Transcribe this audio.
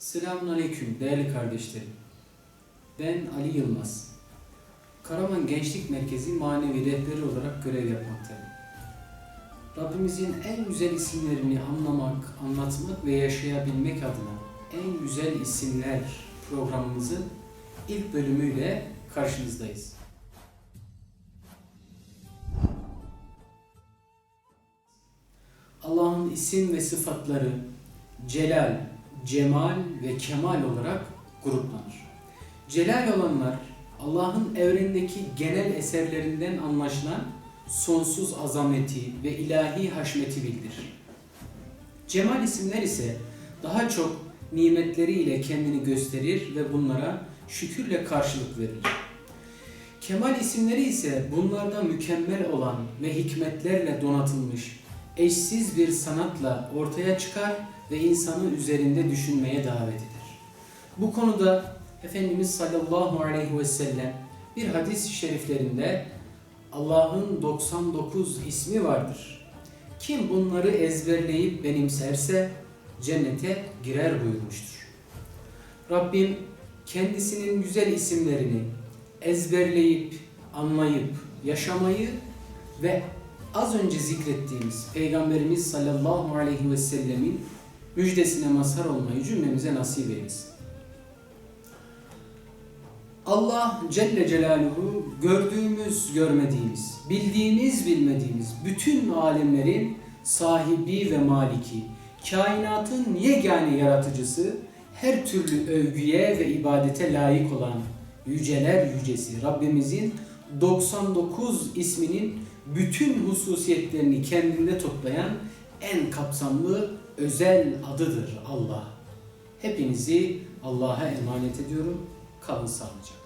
Selamun Aleyküm değerli kardeşlerim. Ben Ali Yılmaz. Karaman Gençlik Merkezi manevi rehberi olarak görev yapmaktayım. Rabbimizin en güzel isimlerini anlamak, anlatmak ve yaşayabilmek adına en güzel isimler programımızın ilk bölümüyle karşınızdayız. Allah'ın isim ve sıfatları celal, cemal ve kemal olarak gruplanır. Celal olanlar Allah'ın evrendeki genel eserlerinden anlaşılan sonsuz azameti ve ilahi haşmeti bildirir. Cemal isimler ise daha çok nimetleriyle kendini gösterir ve bunlara şükürle karşılık verir. Kemal isimleri ise bunlarda mükemmel olan ve hikmetlerle donatılmış eşsiz bir sanatla ortaya çıkar ve insanı üzerinde düşünmeye davet eder. Bu konuda Efendimiz sallallahu aleyhi ve sellem bir hadis-i şeriflerinde Allah'ın 99 ismi vardır. Kim bunları ezberleyip benimserse cennete girer buyurmuştur. Rabbim kendisinin güzel isimlerini ezberleyip, anlayıp, yaşamayı ve az önce zikrettiğimiz Peygamberimiz sallallahu aleyhi ve sellemin müjdesine mazhar olmayı cümlemize nasip eylesin. Allah Celle Celaluhu gördüğümüz, görmediğimiz, bildiğimiz, bilmediğimiz bütün alemlerin sahibi ve maliki, kainatın yegane yaratıcısı, her türlü övgüye ve ibadete layık olan yüceler yücesi Rabbimizin 99 isminin bütün hususiyetlerini kendinde toplayan en kapsamlı özel adıdır Allah. Hepinizi Allah'a emanet ediyorum. Kalın sağlıcakla.